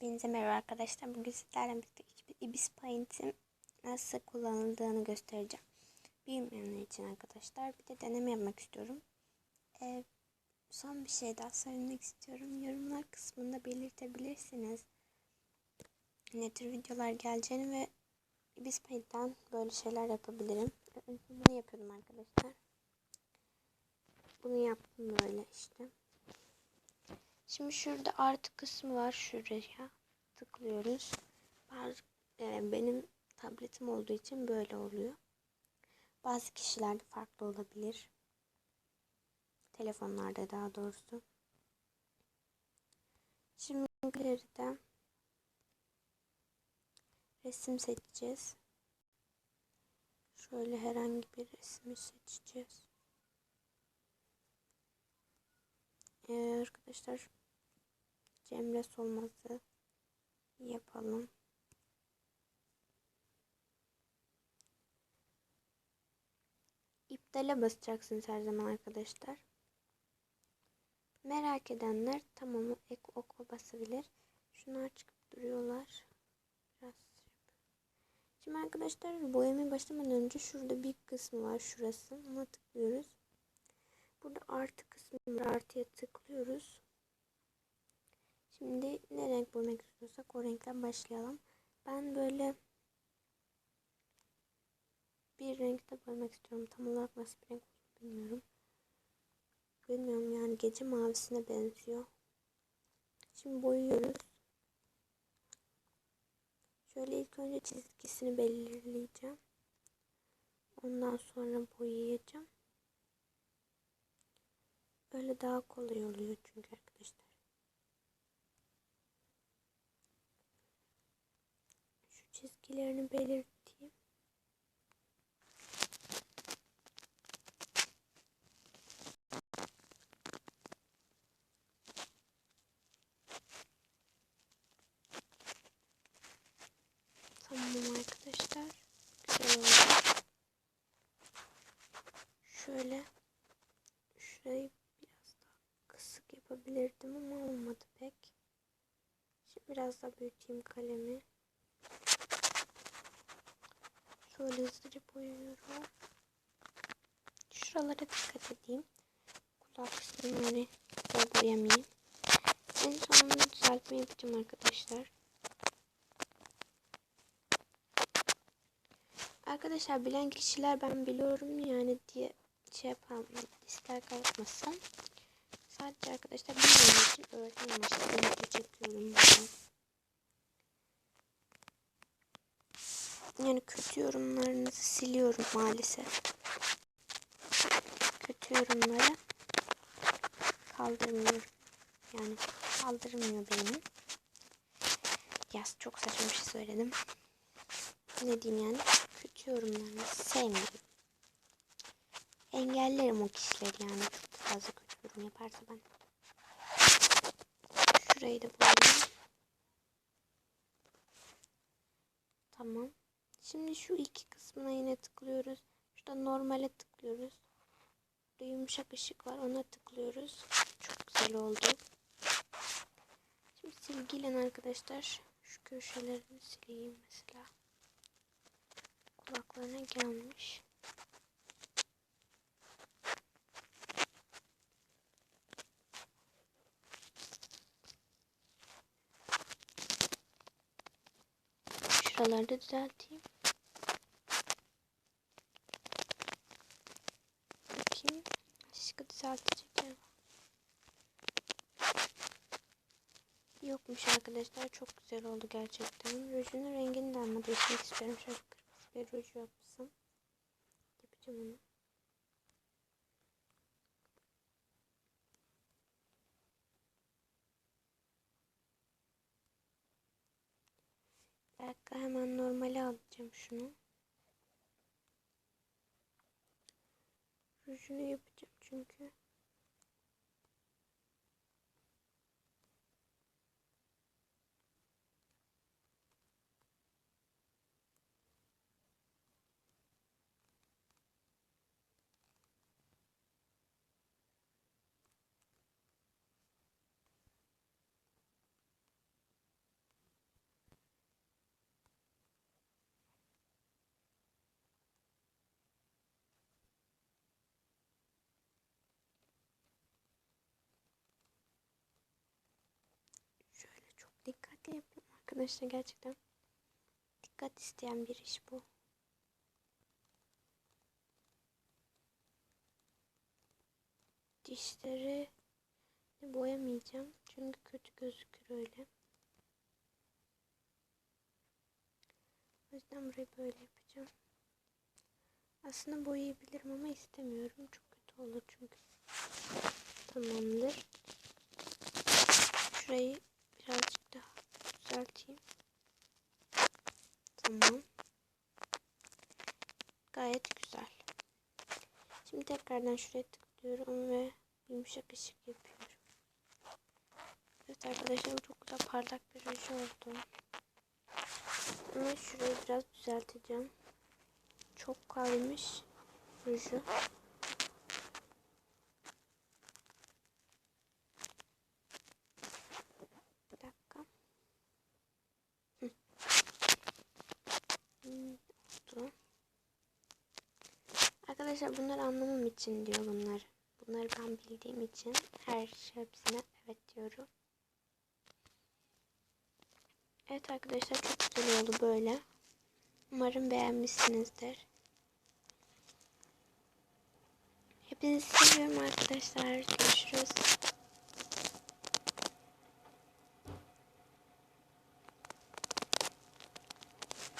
Hepinize merhaba arkadaşlar. Bugün sizlerle birlikte Ibis Paint'in nasıl kullanıldığını göstereceğim. Bilmeyenler için arkadaşlar. Bir de deneme yapmak istiyorum. Ee, son bir şey daha söylemek istiyorum. Yorumlar kısmında belirtebilirsiniz. Ne tür videolar geleceğini ve Ibis Paint'ten böyle şeyler yapabilirim. Bunu yapıyordum arkadaşlar. Bunu yaptım böyle işte. Şimdi şurada artı kısmı var. Şuraya tıklıyoruz. Bazı, e, benim tabletim olduğu için böyle oluyor. Bazı kişilerde farklı olabilir. Telefonlarda daha doğrusu. Şimdi galeride resim seçeceğiz. Şöyle herhangi bir resmi seçeceğiz. Ee, arkadaşlar Cemre solması yapalım. İptale basacaksınız her zaman arkadaşlar. Merak edenler tamamı ek oku basabilir. Şunlar çıkıp duruyorlar. Biraz Şimdi arkadaşlar boyamaya başlamadan önce şurada bir kısmı var şurası. Ona tıklıyoruz. Burada artı kısmı var. Artıya tıklıyoruz. Şimdi ne renk boyamak istiyorsak o renkten başlayalım. Ben böyle bir renkte boyamak istiyorum. Tam olarak nasıl bir renk bilmiyorum. Bilmiyorum yani gece mavisine benziyor. Şimdi boyuyoruz. Şöyle ilk önce çizgisini belirleyeceğim. Ondan sonra boyayacağım. Öyle daha kolay oluyor çünkü arkadaşlar. Çizgilerini belirteyim. Tamam arkadaşlar. Güzel oldu. Şöyle şurayı biraz daha kısık yapabilirdim ama olmadı pek. Şimdi biraz daha büyüteyim kalemi. Şöyle hızlıca boyuyorum. Şuralara dikkat edeyim. Kulak kısımları güzel boyamayayım. En sonunda düzeltme yapacağım arkadaşlar. Arkadaşlar bilen kişiler ben biliyorum yani diye şey yapalım dislike atmasın. Sadece arkadaşlar bilmeyen için öğretmen amaçlı video çekiyorum bunu. Yani yorumlarınızı siliyorum maalesef. Kötü yorumları kaldırmıyorum. Yani kaldırmıyor benim. Yaz çok saçma bir şey söyledim. Ne diyeyim yani? Kötü yorumlarınızı sevmiyorum. Engellerim o kişileri yani. Çok fazla kötü yorum yaparsa ben. Şurayı da boyayayım. Tamam. Şimdi şu iki kısmına yine tıklıyoruz. Şurada normale tıklıyoruz. Burada yumuşak ışık var. Ona tıklıyoruz. Çok güzel oldu. Şimdi silgiyle arkadaşlar şu köşelerini sileyim mesela. Kulaklarına gelmiş. Şuraları da düzelteyim. Var. Yokmuş arkadaşlar. Çok güzel oldu gerçekten. Rujunun rengini de ama değişmek istiyorum. Şöyle kırmızı bir ruj yapsın. Yapacağım onu. Bir dakika hemen normale alacağım şunu. Rujunu yapacağım çünkü. Arkadaşlar gerçekten. Dikkat isteyen bir iş bu. Dişleri boyamayacağım. Çünkü kötü gözükür öyle. O yüzden burayı böyle yapacağım. Aslında boyayabilirim ama istemiyorum. Çok kötü olur çünkü. Tamamdır. Şurayı birazcık düzelteyim. Tamam. Gayet güzel. Şimdi tekrardan şuraya tıklıyorum ve yumuşak ışık yapıyorum. Evet arkadaşlar çok güzel parlak bir ruj oldu. Ama şurayı biraz düzelteceğim. Çok kaymış ruju. Bir dakika. Hı. Hmm, oldu. Arkadaşlar bunları anlamam için diyor bunlar. Bunları ben bildiğim için her şey hepsine evet diyorum. Evet arkadaşlar çok güzel oldu böyle. Umarım beğenmişsinizdir. Hepinizi seviyorum arkadaşlar. Görüşürüz.